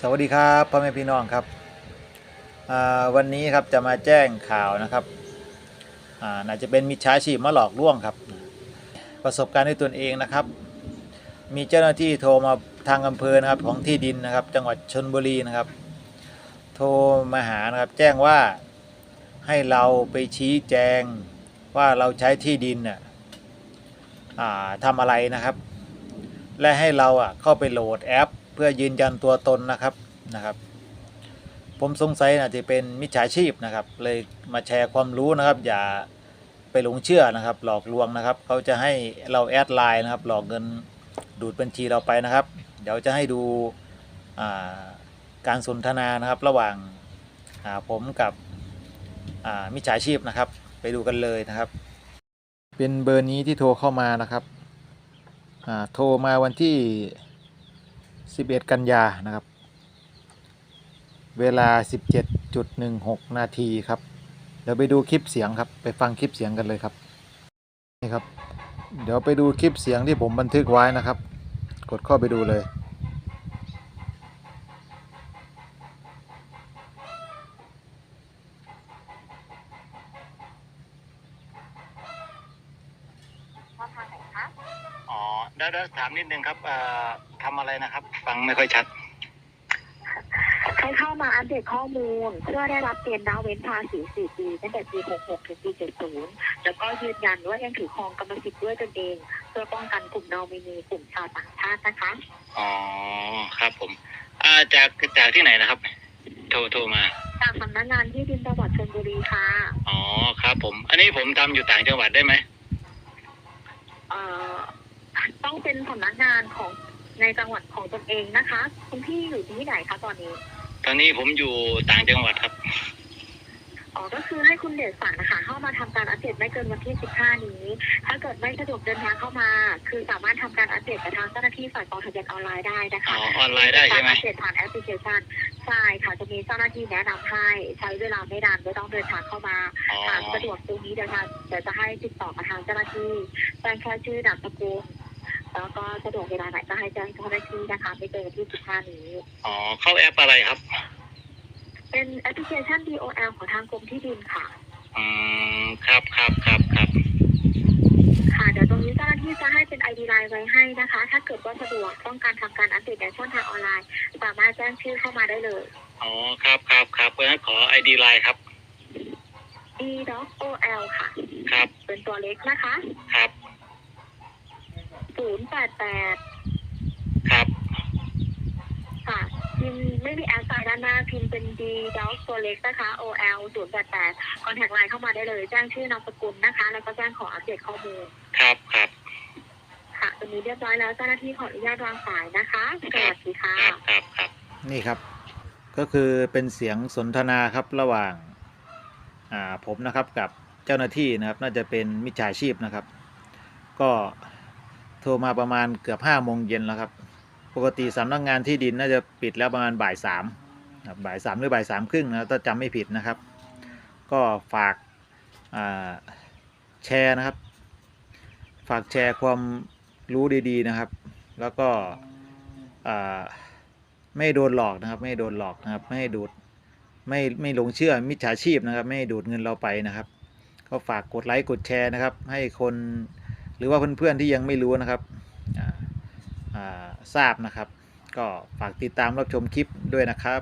สวัสดีครับพ่อแม่พี่น้องครับวันนี้ครับจะมาแจ้งข่าวนะครับอาน่าจะเป็นมิจฉาชีพมาหลอกลวงครับ ประสบการณ์ด้วยตนเองนะครับ มีเจ้าหน้าที่โทรมาทางอำเภอนะครับของที่ดินนะครับ จังหวัดชนบุรีนะครับ โทรมาหานะครับแจ้งว่าให้เราไปชี้แจงว่าเราใช้ที่ดินน่ะทำอะไรนะครับ และให้เราอะเข้าไปโหลดแอป เพื่อยืนยันตัวตนนะครับนะครับ ผมสงสัยนะจะเป็นมิจฉาชีพนะครับ เลยมาแชร์ความรู้นะครับ อย่าไปหลงเชื่อนะครับ หลอกลวงนะครับเขาจะให้เราแอดไลน์นะครับ หลอกเงินดูดบัญชีเราไปนะครับ เดี๋ยวจะให้ดูาการสนทนานะครับ ระหว่างาผมกับมิจฉาชีพนะครับ ไปดูกันเลยนะครับ เป็นเบอร์นี้ที่โทรเข้ามานะครับโทรมาวันที่ 11 กันยานะครับ เวลา 17.16 นาทีครับ เดี๋ยวไปดูคลิปเสียงครับ ไปฟังคลิปเสียงกันเลยครับ นี่ครับ เดี๋ยวไปดูคลิปเสียงที่ผมบันทึกไว้นะครับ กดเข้าไปดูเลยช่องทางไหนคะอ๋อได้ได้ถามนิดนึงครับ ทำอะไรนะครับ ฟังไม่ค่อยชัด ให้เข้ามาอัปเดตข้อมูล เพื่อได้รับเกณฑ์ดาวเว้นภาษี4ปีตั้งแต่ปี 66 ถึงปี 70 แล้วก็ยืนยันว่ายังถือครองกรรมสิทธิ์ด้วยตนเอง เพื่อป้องกันกลุ่มนอมินีกลุ่มชาวต่างชาตินะคะ อ๋อ ครับผม อ่า จากจากที่ไหนนะครับ โทรโทรมา จากสำนักงานที่ดินจังหวัดชลบุรีค่ะ อ๋อ ครับผม อันนี้ผมทำอยู่ต่างจังหวัดได้ไหม เอ่อ ต้องเป็นสำนักงานของ ในจังหวัดของตนเองนะคะ คุณพี่อยู่ที่ไหนคะตอนนี้ ตอนนี้ผมอยู่ต่างจังหวัดครับ อ๋อ ก็คือให้คุณเดชศักดิ์นะคะ เข้ามาทำการอัปเดตไม่เกินวันที่ 15 นี้ ถ้าเกิดไม่สะดวกเดินทางเข้ามา คือสามารถทำการอัปเดตกับทางเจ้าหน้าที่ฝ่ายกองทะเบียนออนไลน์ได้นะอ๋คะ อออนไลน์ได้ใช่ไหม การอัปเดตผ่านแอปพลิเคชันใช่ค่ะจะมีเจ้าหน้าที่แนะนำให้ใช้เวลาไม่นานไม่ต้องเดินทางเข้ามาอ๋อ หากสะดวกตรงนี้เดี๋ยวทางเดี๋ยวจะให้ติดต่อกับทางเจ้าหน้าที่แจ้งแค่ชื่อนามสกุล แล้วก็สะดวกเวลาไหนก็ให้แจ้งเจ้าหน้าที่นะคะไม่เกินวันที่15นี้ อ๋อ เข้าแอปอะไรครับ เป็นแอปพลิเคชัน DOL ของทางกรมที่ดินค่ะ อืม ครับครับครับครับค่ะเดี๋ยวตรงนี้เจ้าหน้าที่จะให้เป็น ID ไลน์ไว้ให้นะคะ ถ้าเกิดว่าสะดวกต้องการทำการอัปเดตในช่องทางออนไลน์ สามารถแจ้งชื่อเข้ามาได้เลย อ๋อ ครับครับครับเพราะฉะนั้นขอไอดีไลน์ครับ d o l ค่ะ ครับ เป็นตัวเล็กนะคะ ครับ 088ครับค่ะพิมพ์ไม่มีแอสไซน์ด้านหน้าพิมพ์เป็น d o ตัวเล็กนะคะ OL 088คอนแทคไลน์เข้ามาได้เลย แจ้งชื่อนามสกุลนะคะ แล้วก็แจ้งขออัปเดตข้อมูล ครับครับค่ะตรงนี้เรียบร้อยแล้วเจ้าหน้าที่ขออนุญาตวางสายนะคะสวัสดีค่ะ ครับครับครับ นี่ครับ ก็คือเป็นเสียงสนทนาครับระหว่างอ่าผมนะครับกับเจ้าหน้าที่นะครับ น่าจะเป็นมิจฉาชีพนะครับ ก็โทรมาประมาณเกือบห้าโมงเย็นแล้วครับ ปกติสำนักงานที่ดินน่าจะปิดแล้วประมาณบ่ายสามบ่ายสามหรือบ่ายสามครึ่งนะถ้าจำไม่ผิดนะครับ ก็ฝากแชร์นะครับ ฝากแชร์ความรู้ดีๆนะครับ แล้วก็ไม่โดนหลอกนะครับ ไม่โดนหลอกนะครับ ไม่ให้ดูดไม่ไม่หลงเชื่อมิจฉาชีพนะครับ ไม่ให้ดูดเงินเราไปนะครับ ก็ฝากกดไลค์กดแชร์นะครับ ให้คน หรือว่าเพื่อนๆที่ยังไม่รู้นะครับทราบนะครับ ก็ฝากติดตามรับชมคลิปด้วยนะครับ